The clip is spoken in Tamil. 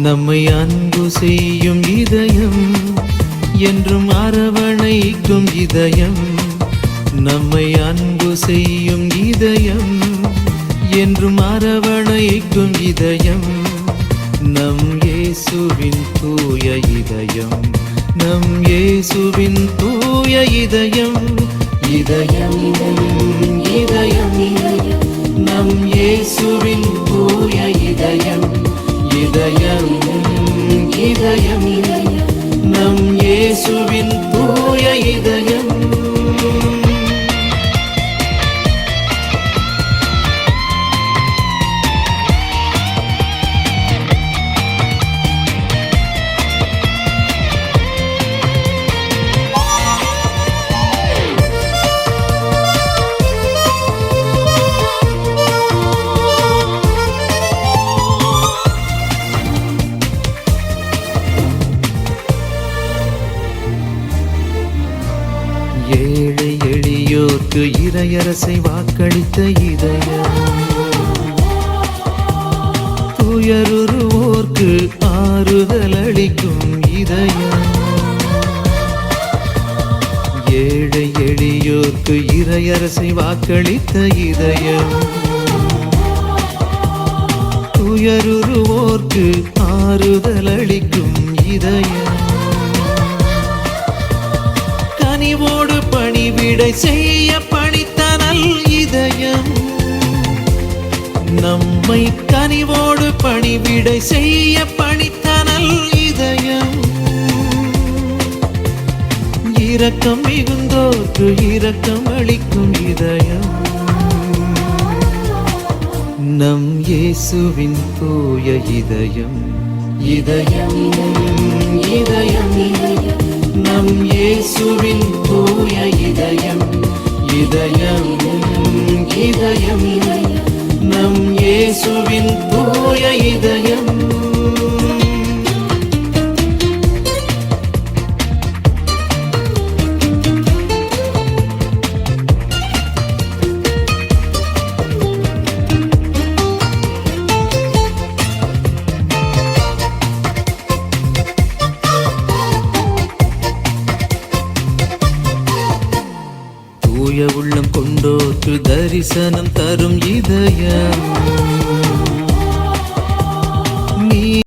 நம்மை அன்பு செய்யும் இதயம் என்றும் அரவணைக்கும் இதயம். நம்மை அன்பு செய்யும் இதயம் என்றும் அரவணைக்கும் இதயம். நம் இயேசுவின் தூய இதயம் நம் இயேசுவின் தூய இதயம். இதயம் இதயம் நம் இயேசுவின் இதயம் இயேசுவின் தூய இதயம். ஏழை எளியோர்க்கு இறையரசை வாக்களித்த இதயம். துயருவோர்க்கு ஆறுதல் அளிக்கும் இதயம். ஏழை எளியோர்க்கு இறையரசை வாக்களித்த இதயம். துயருவோர்க்கு ஆறுதல் அளி விடை செய்ய பணித்தனல் இதயம். நம்மை கனிவோடு பணிவிடை செய்ய பணித்தனல் இதயம். இரக்கம் மிகுந்தோற்று இரக்கம் அளிக்கும் இதயம். நம் இயேசுவின் தூய இதயம் இதயம் இதயம் இதயம். இதயம் இயேசுவின் தூய இதயம். இதயம் இதயம். நம் இயேசுவின் தூய இதயம். தூய உள்ளம் கொண்டோர்க்கு தரிசனம் தரும் இதயம்.